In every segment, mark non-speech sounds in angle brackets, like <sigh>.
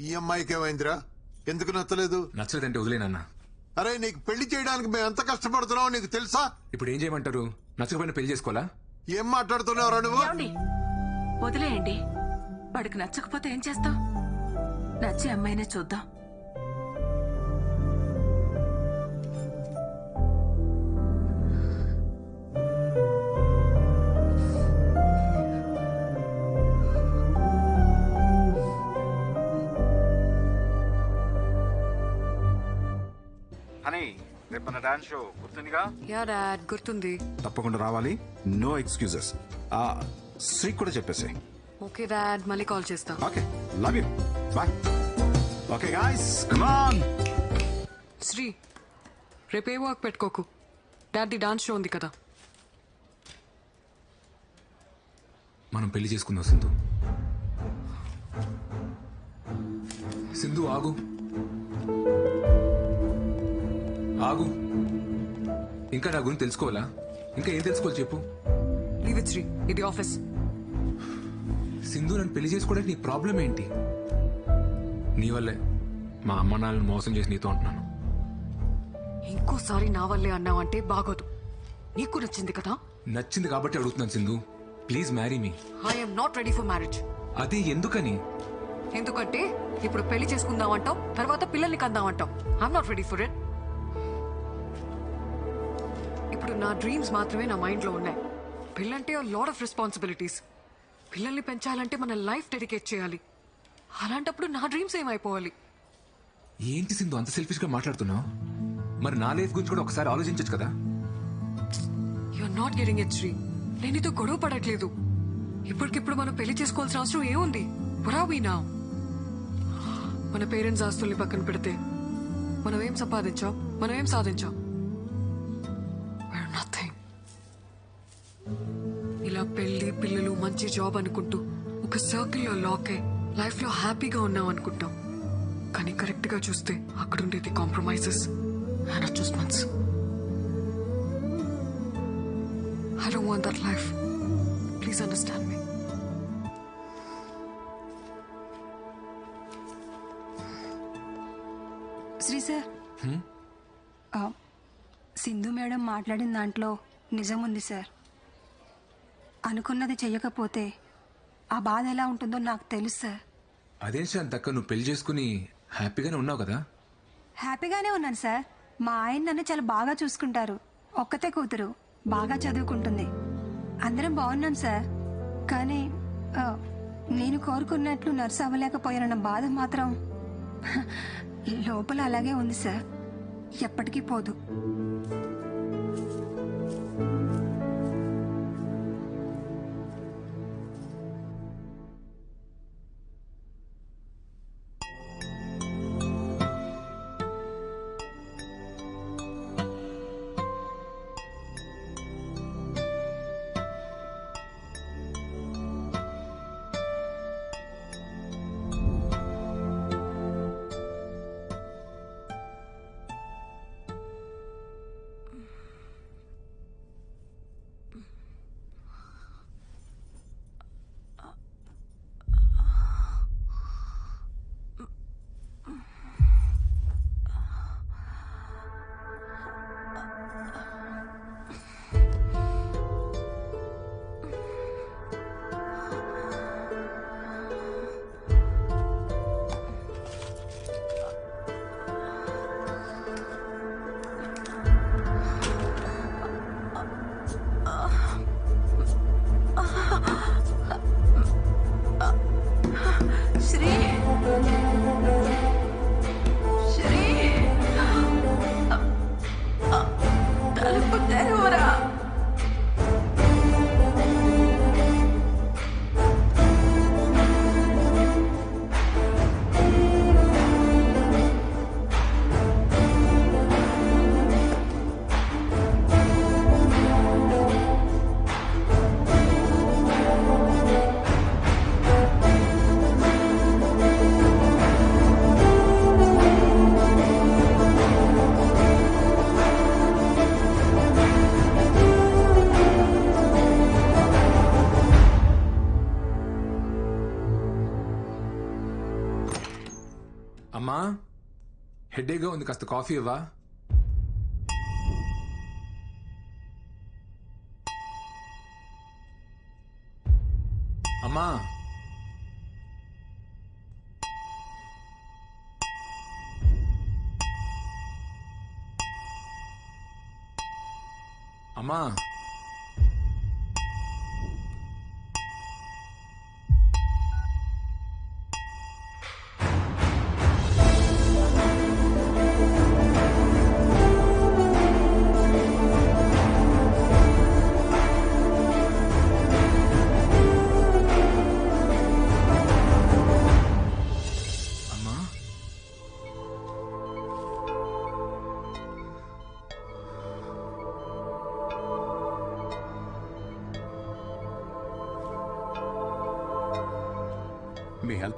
ఈ అమ్మాయికి ఏమైందిరా? ఎందుకు నచ్చలేదు? నచ్చలేదంటే వదిలేనన్నా అరే నీకు పెళ్ళి చేయడానికి మేము ఎంత కష్టపడుతున్నావు నీకు తెలుసా? ఇప్పుడు ఏం చేయమంటారు? నచ్చకపోయినా పెళ్ళి చేసుకోవాలా? ఏం మాట్లాడుతున్నావురా నువ్వు? ఏమండి? వదిలేయండి. వాడికి నచ్చకపోతే ఏం చేస్తాం నచ్చే అమ్మాయినే చూద్దాం. మన డాన్స్ షో గుర్తుందిగా? యా డాడ్ గుర్తుంది. తప్పకుండా రావాలి. నో ఎక్స్క్యూజెస్ శ్రీ కూడా చెప్పేసి ఓకే డాడ్ మళ్ళీ కాల్ చేస్తా. Okay love you. Bye. Okay guys come on Sri రేపే వర్క్ పెట్టుకోకు. డాడ్ ది డాన్స్ షో ఉంది కదా. మనం పెళ్ళి చేసుకుందాం సింధు. సింధు ఆగు. ఆగు. ఇంకా నా గురించి తెలుసుకోవాలా? ఇంకా ఏం తెలుసుకోవాలి చెప్పు. లీవ్ ఇట్ శ్రీ ఇది ఆఫీస్ సింధు నన్ను పెళ్ళి చేసుకోవడానికి నీ ప్రాబ్లం ఏంటి? నీ వల్లే మా అమ్మ నాన్నని మోసం చేసి నీతో ఉంటున్నాను. ఇంకోసారి నా వల్లే అన్నావంటే బాగోదు. నీకు నచ్చింది కదా? నచ్చింది కాబట్టి అడుగుతున్నాను Sindhu. Please marry me I'm not ready for marriage అదే ఎందుకని? ఎందుకంటే ఇప్పుడు పెళ్ళి చేసుకుందాం అంటావు తర్వాత పిల్లల్ని కందాం అంటావు I'm not ready for it ఇప్పుడు నా డ్రీమ్స్ మాత్రమే నా మైండ్లో ఉన్నాయి పిల్లంటే లాట్ ఆఫ్ రెస్పాన్సిబిలిటీస్ పిల్లల్ని పెంచాలంటే మన లైఫ్ డెడికేట్ చేయాలి. అలాంటప్పుడు నా డ్రీమ్స్ ఏమైపోవాలి? ఏంటి సింధు అంత సెల్ఫిష్గా మాట్లాడుతున్నావు? మరి నా లైఫ్ గురించి కూడా ఒకసారి ఆలోచించచ్చు కదా? You're not getting it Sri నేను ఇదో గొడవ పడట్లేదు. ఇప్పటికిప్పుడు మనం పెళ్ళి చేసుకోవాల్సిన అవసరం ఏముంది? నా మన పేరెంట్స్ ఆస్తుల్ని పక్కన పెడితే మనం ఏం సంపాదించాం? మనం ఏం సాధించాం? ఇలా పెళ్ళి పిల్లలు మంచి జాబ్ అనుకుంటూ ఒక సర్కిల్లో లాక్ అయి లైఫ్లో హ్యాపీగా ఉన్నాం అనుకుంటాం. కానీ కరెక్ట్గా చూస్తే అక్కడ ఉండేది compromises and adjustments. I don't want that life. Please understand me. Sri sir. ఆ, సింధు మేడం మాట్లాడిన దాంట్లో నిజం ఉంది సార్. అనుకున్నది చెయ్యకపోతే ఆ బాధ ఎలా ఉంటుందో నాకు తెలుసు సార్. అదేం శాంతక్క నువ్వు పెళ్ళి చేసుకుని హ్యాపీగానే ఉన్నావు కదా? హ్యాపీగానే ఉన్నాను సార్. మా ఆయన నన్ను చాలా బాగా చూసుకుంటారు. ఒక్కతే కూతురు. బాగా చదువుకుంటుంది. అందరం బాగున్నాం సార్. కానీ ఆ, నేను కోరుకున్నట్లు నర్సు అవ్వలేకపోయానన్న బాధ మాత్రం <laughs> లోపల అలాగే ఉంది సార్. ఎప్పటికీ పోదు. ఉంది కాస్త కాఫీ ఇవ్వా? అమ్మా! అమ్మా!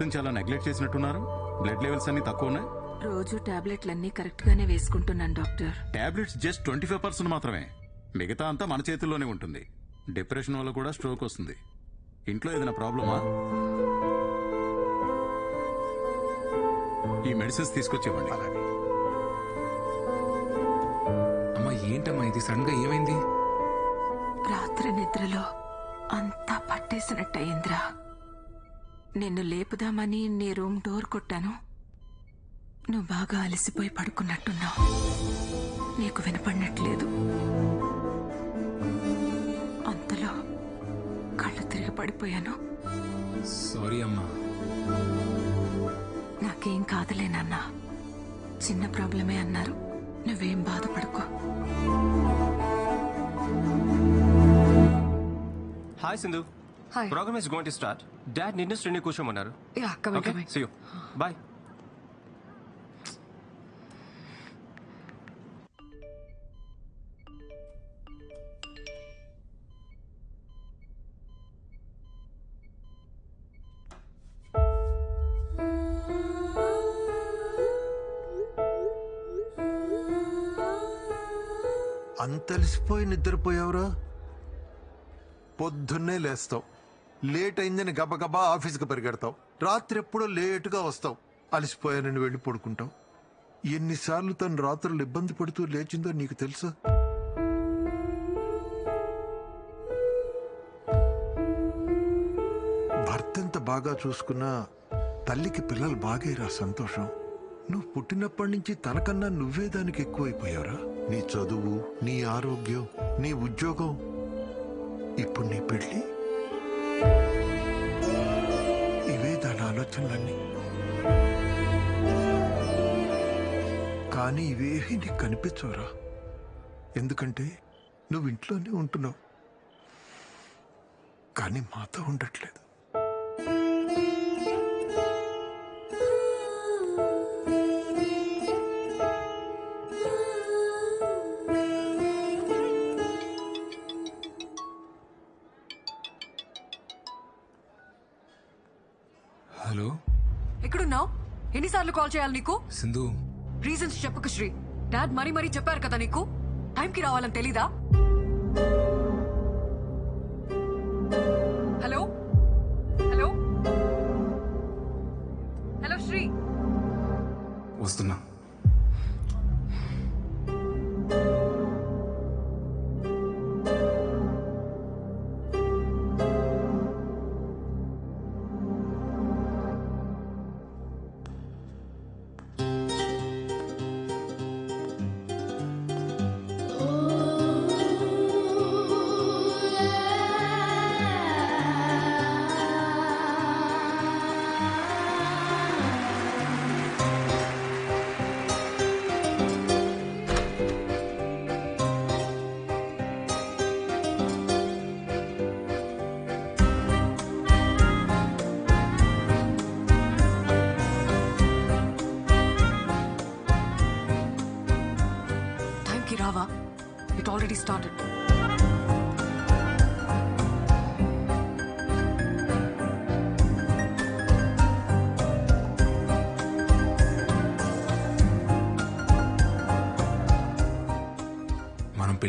హెల్త్ని చాలా నెగ్లెక్ట్ చేసినట్టున్నారు. బ్లడ్ లెవెల్స్ అన్ని తక్కువ ఉన్నాయి రోజు టాబ్లెట్లన్నీ కరెక్ట్ గానే వేసుకుంటున్నాను doctor. Tablets just twenty five percent మాత్రమే. మిగతా అంతా మన చేతుల్లోనే ఉంటుంది. డిప్రెషన్ వల్ల కూడా స్ట్రోక్ వస్తుంది. ఇంట్లో ఏదైనా ప్రాబ్లమా? ఈ మెడిసిన్స్ తీసుకొచ్చేవ్వండి. అమ్మా ఏంటమ్మా ఇది? సడన్గా ఏమైంది? రాత్రి నిద్రలో అంతా పట్టేసినట్టయిందిరా. నిన్ను లేపుదామని నీ రూమ్ డోర్ కొట్టాను. నువ్వు బాగా అలసిపోయి పడుకున్నట్టున్నావు. నీకు వినపడినట్లేదు. అంతలో కళ్ళు తిరిగి పడిపోయాను. సారీ అమ్మా. నాకేం కాదులే నాన్న. చిన్న ప్రాబ్లమే అన్నారు. నువ్వేం బాధపడుకో. Hi Sindhu. Hi program is going to start dad నిన్ను శ్రేణి కూర్చోమన్నారు. Yeah coming okay coming see you bye అంతలిసిపోయి నిద్రపోయావురా? పొద్దున్నే లేస్తావు. లేట్ అయిందని గబగబా ఆఫీస్కి పరిగెడతావు. రాత్రి ఎప్పుడో లేటుగా వస్తావు. అలసిపోయానని వెళ్ళి పడుకుంటావు. ఎన్నిసార్లు తను రాత్రులు ఇబ్బంది పడుతూ లేచిందో నీకు తెలుసా? భర్తంత బాగా చూసుకున్నా తల్లికి పిల్లలు బాగేరా సంతోషం. నువ్వు పుట్టినప్పటి నుంచి తనకన్నా నువ్వే దానికి ఎక్కువైపోయావురా. నీ చదువు నీ ఆరోగ్యం నీ ఉద్యోగం. ఇప్పుడు నీ పెళ్ళి? ఇవే దాని ఆలోచనలన్నీ. కానీ ఇవేవి నీకు కనిపించవురా. ఎందుకంటే నువ్వు ఇంట్లోనే ఉంటున్నావు. కానీ మాతో ఉండట్లేదు. ఎన్నిసార్లు కాల్ చేయాలి నీకు? సింధు. రీజన్స్ చెప్పకు శ్రీ. డాడ్ మరీ మరీ చెప్పారు కదా నీకు? టైంకి రావాలని తెలీదా?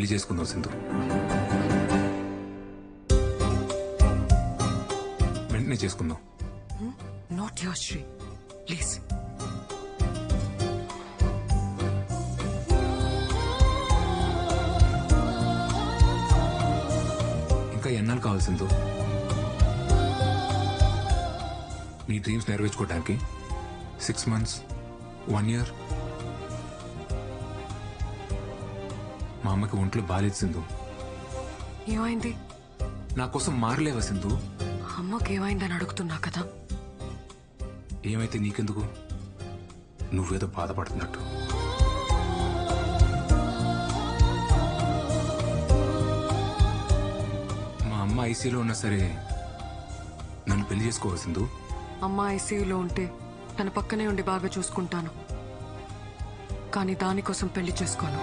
పెళ్ళి చేసుకుందాం సింధు. వెంటనే చేసుకుందాం. నాట్ యువర్ శ్రీ ప్లీజ్ ఇంకా ఎన్నాళ్ళు కావాల్సిందో నీ డ్రీమ్స్ నెరవేర్చుకోవడానికి సిక్స్ మంత్స్ వన్ ఇయర్ అమ్మకి ఒంట్లో బాలేదు సింధు. ఏమైంది? నా కోసం మారలేవా సింధు? అమ్మకి ఏమైందని అడుగుతున్నా కదా. ఏమైతే నీకెందుకు? నువ్వేదో బాధపడుతున్నట్టు. మా అమ్మ ఐసీలో ఉన్నా సరే నన్ను పెళ్ళి చేసుకోవాల్సిందు అమ్మ ఐసీయూలో ఉంటే తన పక్కనే ఉండి బాగా చూసుకుంటాను. కానీ దానికోసం పెళ్ళి చేసుకోను.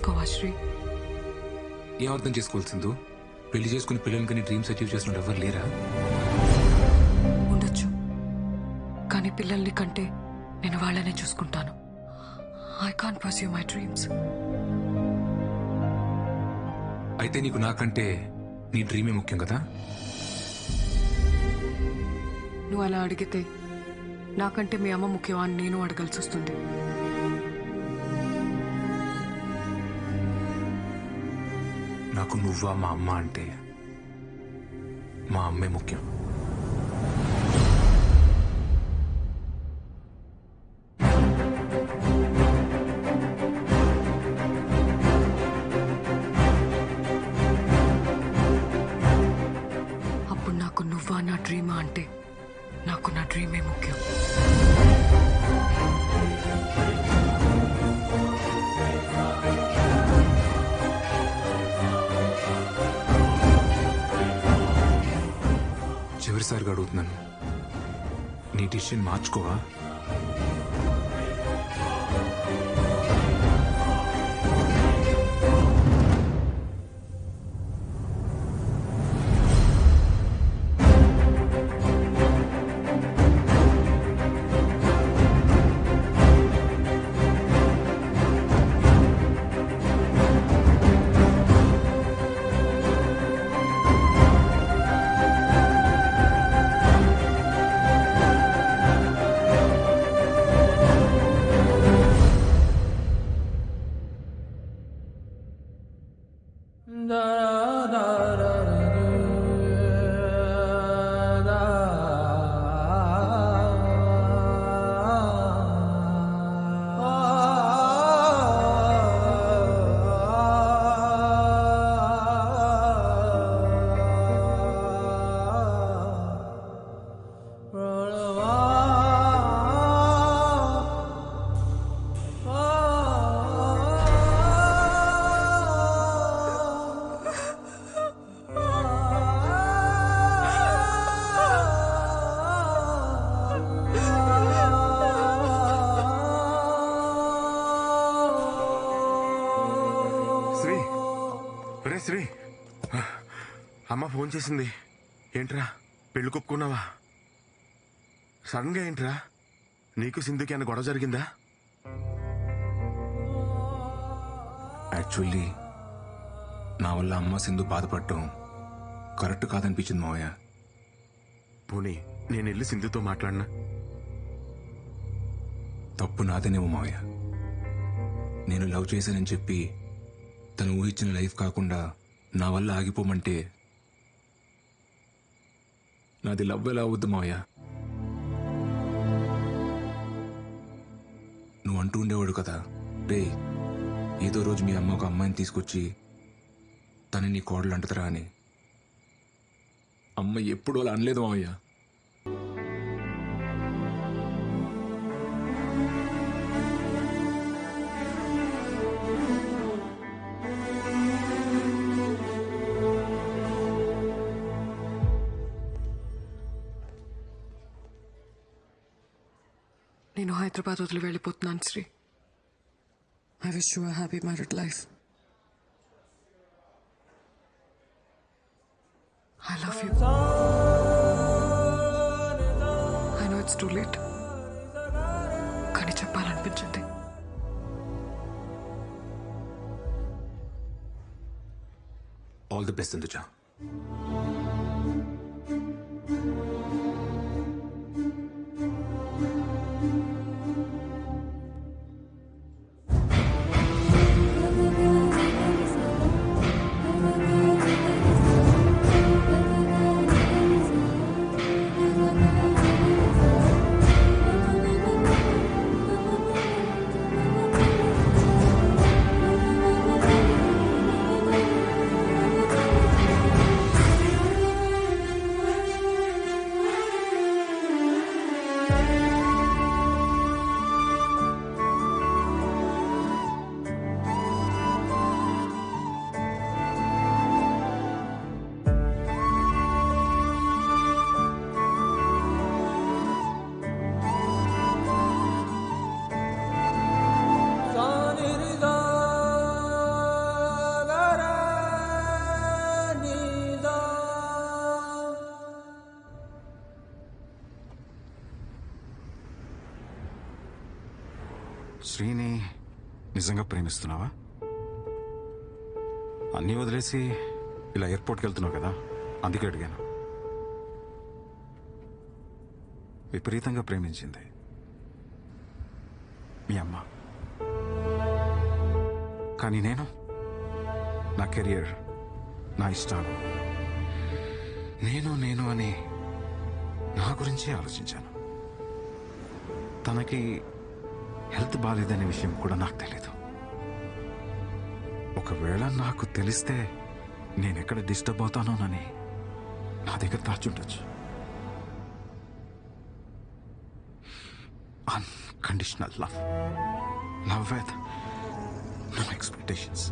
చేసుకోవా శ్రీ? ఏం అర్థం చేసుకోవాల్సిందు పెళ్ళి చేసుకుని పిల్లలకి నీ డ్రీమ్స్ అచీవ్ చేసిన ఎవరు లేరా? ఉండొచ్చు. కానీ పిల్లల్ని కంటే నేను వాళ్ళనే చూసుకుంటాను. I can pursue my dreams అయితే నీకు నాకంటే నీ డ్రీమే ముఖ్యం కదా? నువ్వు అలా అడిగితే నాకంటే మీ అమ్మ ముఖ్యమా అని నేను అడగాల్సి వస్తుంది. నాకు నువ్వా మా అమ్మ అంటే మా అమ్మే ముఖ్యం. నీ డిసిషన్ మార్చుకోవా? వచ్చేసింది. ఏంట్రా? పెళ్ళి కొప్పుకున్నావా? సడన్గా ఏంట్రా? నీకు సింధుకి అన్న గొడవ జరిగిందా? యాక్చువల్లీ నా వల్ల అమ్మ సింధు బాధపడటం కరెక్ట్ కాదనిపించింది మావయ్య. పోనీ నేను వెళ్ళి సింధుతో మాట్లాడినా? తప్పు నాదేనేమో మావయ్య. నేను లవ్ చేశానని చెప్పి తను ఊహించిన లైఫ్ కాకుండా నా వల్ల ఆగిపోమంటే నాది లవ్ ఎలా అవుద్దు మావయ్య? నువ్వు అంటూ ఉండేవాడు కదా. రే ఏదో రోజు మీ అమ్మ ఒక అమ్మాయిని తీసుకొచ్చి తను నీ కోడలు అంటదరా అని. అమ్మ ఎప్పుడు అలా అనలేదు మావయ్య. నేను హైదరాబాద్ వదిలి వెళ్ళిపోతున్నాను Sri. I wish you happy married life I love you I know it's too late కానీ చెప్పాలనిపించింది. ఆల్ ది బెస్ట్ సింధుజా శ్రీని నిజంగా ప్రేమిస్తున్నావా? అన్నీ వదిలేసి ఇలా ఎయిర్పోర్ట్కి వెళ్తున్నావు కదా అందుకే అడిగాను. విపరీతంగా ప్రేమించింది మీ అమ్మ. కానీ నేను నా కెరియర్ నా ఇష్టాలు నేను నేను అని నా గురించి ఆలోచించాను. తనకి హెల్త్ బాగాలేదనే విషయం కూడా నాకు తెలీదు. ఒకవేళ నాకు తెలిస్తే నేను ఎక్కడ డిస్టర్బ్ అవుతానోనని నా దగ్గర దాచుండొచ్చు unconditional love love with no expectations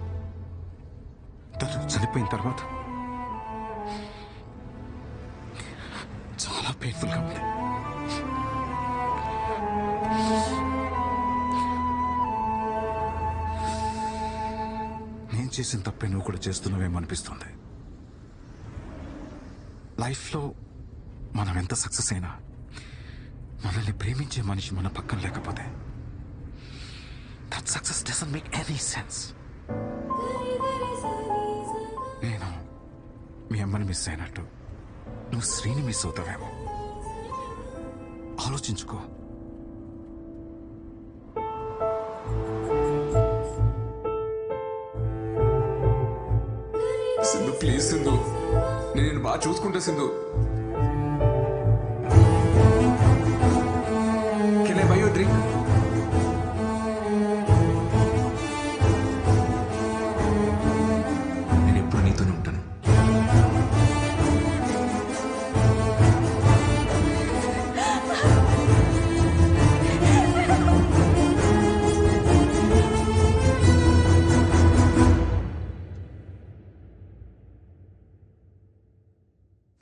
తను చనిపోయిన తర్వాత చాలా పెయిన్ఫుల్గా ఉంది. చేసిన తప్పే నువ్వు కూడా చేస్తున్నావేమనిపిస్తుంది లైఫ్లో మనం ఎంత సక్సెస్ అయినా మనల్ని ప్రేమించే మనిషి మన పక్కన లేకపోతే that success doesn't make any sense నేను మీ అమ్మని మిస్ అయినట్టు నువ్వు శ్రీని మిస్ అవుతావేమో. ఆలోచించుకో. ప్లీజ్ సింధు. నేను బాగా చూసుకుంటా Sindhu.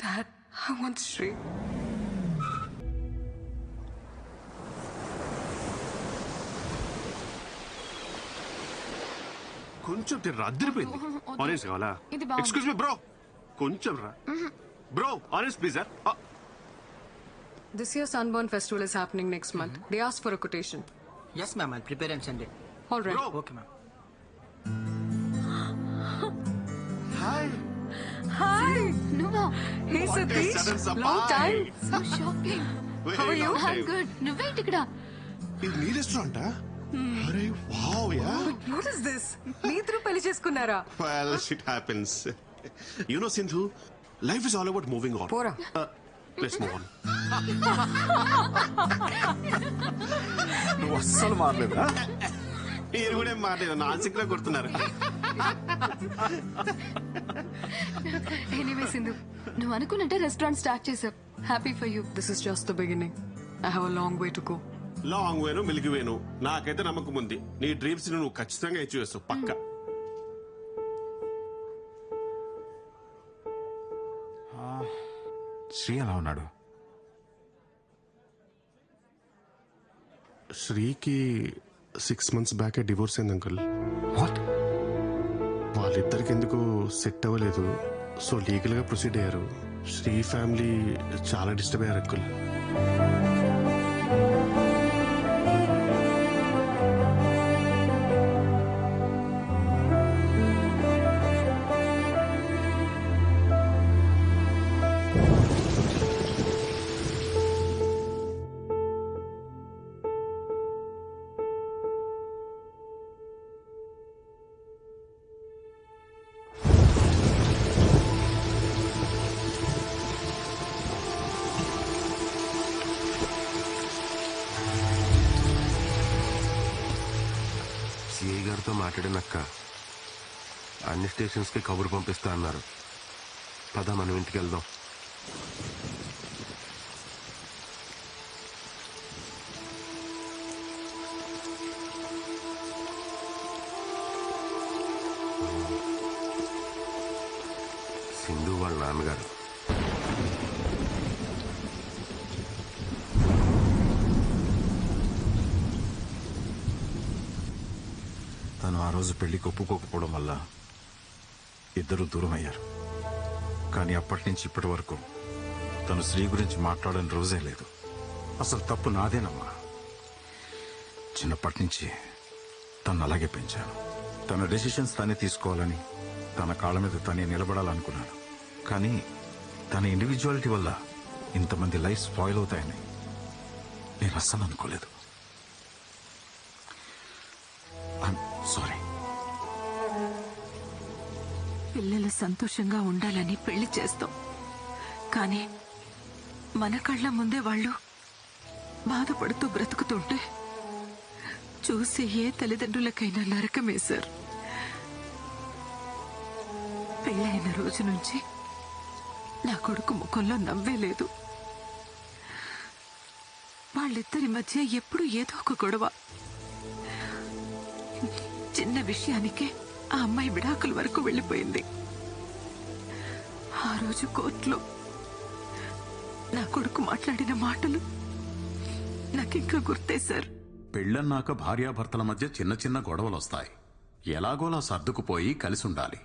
Dad, I want Sri. కొంచెం తిర్రా అద్దరిపోయింది ఆరెంజ్ కావాలా. ఎక్స్క్యూజ్ మీ బ్రో కొంచెం రా bro orange please sir This year's Sunburn Festival is happening next month. They asked for a quotation. Yes, ma'am. I'll prepare and send it. All right. Bro. Okay, ma'am. Hi Hi. నువ్వా Hey, Satish. Long time. So shocking How are you? I good నువ్వేంటి ఇక్కడ? ఇది నీ రెస్టారెంటా అరే wow yeah What is this? మీ ఇద్దరు పెళ్ళి చేసుకున్నారా? Well shit happens you know Sindhu life is all about moving on పోరా. లెట్స్ మూవ్ ఆన్ నువ్వు అస్సలు మారలేదా మీరు కూడా ఏం మాట్లాడారు నాన్సిక్లో కొడుతున్నారు. ఎనీవే సింధు నువ్వు అనుకున్నట్టే రెస్టారెంట్ స్టార్ట్ చేసావు happy for you This is just the beginning. I have a long way to go. Long వేను milky వేను నాకైతే నమ్మకం ఉంది. నీ డ్రీమ్స్ నువ్వు ఖచ్చితంగా అచీవ్ చేస్తావు. పక్క. శ్రీ ఎలా ఉన్నాడు? శ్రీకి సిక్స్ మంత్స్ బ్యాక్ డివోర్స్ అయింది అంకుల్ వాట్ వాళ్ళిద్దరికి ఎందుకు సెట్ అవ్వలేదు? సో లీగల్గా ప్రొసీడ్ అయ్యారు. శ్రీ ఫ్యామిలీ చాలా డిస్టర్బ్ అయ్యారు అంకుల్. మాట్లాడినక్క. అన్ని స్టేషన్స్కి కబురు పంపిస్తా అన్నారు. పద మనం ఇంటికి వెళ్దాం సింధు వాళ్ళ నాన్నగారు. రోజు పెళ్ళికి ఒప్పుకోకపోవడం వల్ల ఇద్దరు దూరం అయ్యారు కానీ అప్పటి నుంచి ఇప్పటి వరకు తను స్త్రీ గురించి మాట్లాడని రోజే లేదు. అసలు తప్పు నాదేనమ్మా? చిన్నప్పటి నుంచి తను అలాగే పెంచాను. తన డెసిషన్స్ తనే తీసుకోవాలని తన కాళ్ళ మీద తనే నిలబడాలనుకున్నాను. కానీ తన ఇండివిజువాలిటీ వల్ల ఇంతమంది లైఫ్ స్పాయిల్ అవుతాయని నేను అస్సలు అనుకోలేదు. పిల్లలు సంతోషంగా ఉండాలని పెళ్ళి చేస్తాం. కానీ మన కళ్ళ ముందే వాళ్ళు బాధపడుతూ బ్రతుకుతుంటే చూసి ఏ తల్లిదండ్రులకైనా నరకమే సార్ పెళ్ళైన రోజు నుంచి నా కొడుకు ముఖంలో నవ్వే లేదు. వాళ్ళిద్దరి మధ్య ఎప్పుడు ఏదో ఒక గొడవ. చిన్న విషయానికే ఆ అమ్మాయి విడాకుల వరకు వెళ్ళిపోయింది. ఆ రోజు కోర్టులో నా కొడుకు మాట్లాడిన మాటలు నాకింకా గుర్తే సార్. పెళ్ళన్నాక భార్యాభర్తల మధ్య చిన్న చిన్న గొడవలు వస్తాయి ఎలాగోలా సర్దుకుపోయి కలిసి ఉండాలి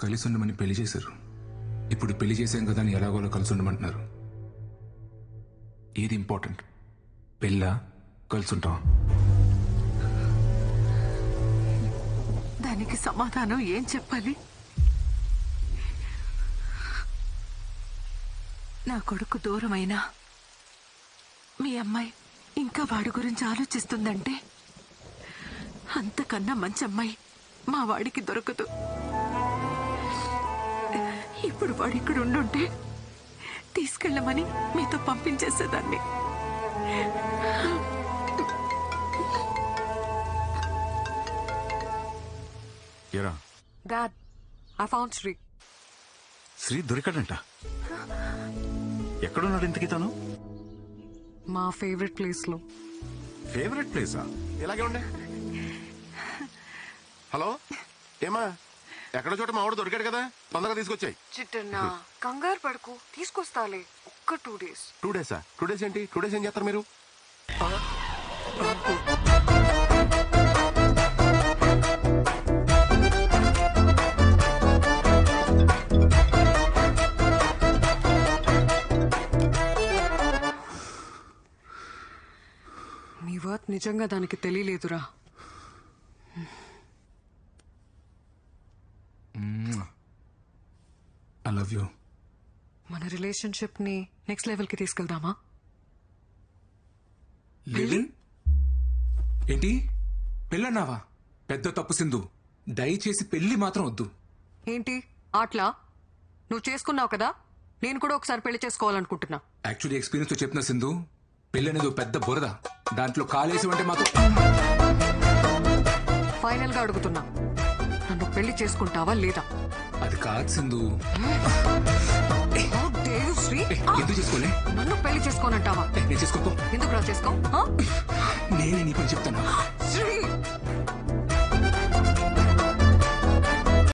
కలిసి ఉండమని పెళ్ళి చేశారు. ఇప్పుడు పెళ్ళి చేసాం కదా అని ఎలాగోలా కలిసి ఉండమంటున్నారు ఏది ఇంపార్టెంట్? పెళ్ళా? కలిసి ఉంటాం దానికి సమాధానం ఏం చెప్పాలి? నా కొడుకు దూరమైనా మీ అమ్మాయి ఇంకా వాడి గురించి ఆలోచిస్తుందంటే అంతకన్నా మంచి అమ్మాయి మా వాడికి దొరకదు. ఇప్పుడు వాడు ఇక్కడ ఉండుంటే తీసుకెళ్ళమని మీతో పంపించేసేదాన్ని. ఎరా dad I found Sri Sri దొరికాడంట. ఎక్కడున్నాడు ఇంతకీ తను? మా ఫేవరెట్ ప్లేస్లో. ఫేవరెట్ ప్లేసా ఇలాగే ఉండే. హలో ఏమా? ఎక్కడో చోట మావాడు దొరికాడు కదా? తొందరగా తీసుకొచ్చాయి. చిట్టన్నా కంగారు పడుకు. తీసుకొస్తాలే. ఒక్క టూ డేస్ టూ డేసా టూ డేస్ ఏంటి? టూ డేస్ ఏం చేస్తారు మీరు? వర్త్ నిజంగా దానికి తెలియలేదురా. ఐ లవ్ యూ మన రిలేషన్షిప్ని నెక్స్ట్ లెవెల్కి తీసుకెళ్దామా లివిన్ ఏంటి? పెళ్ళన్నావా? పెద్ద తప్పు సింధు. దయచేసి పెళ్ళి మాత్రం వద్దు. ఏంటి? ఆట్లా? నువ్వు చేసుకున్నావు కదా? నేను కూడా ఒకసారి పెళ్ళి చేసుకోవాలనుకుంటున్నా. యాక్చువల్లీ ఎక్స్పీరియన్స్తో చెప్పిన సింధు ఓ పెద్ద బురద. దాంట్లో కాలేసి అంటే మాత్రం ఫైనల్గా అడుగుతున్నా. నన్ను పెళ్ళి చేసుకుంటావా లేదా? అది కాదు సింధు. శ్రీ ఏ, ఎందుకు చేసుకోలే? నన్ను పెళ్ళి చేసుకోనంటావా? నేను చేసుకోపో ఎందుకు రా చేసుకో? నేనే నీ పని చెప్తాను?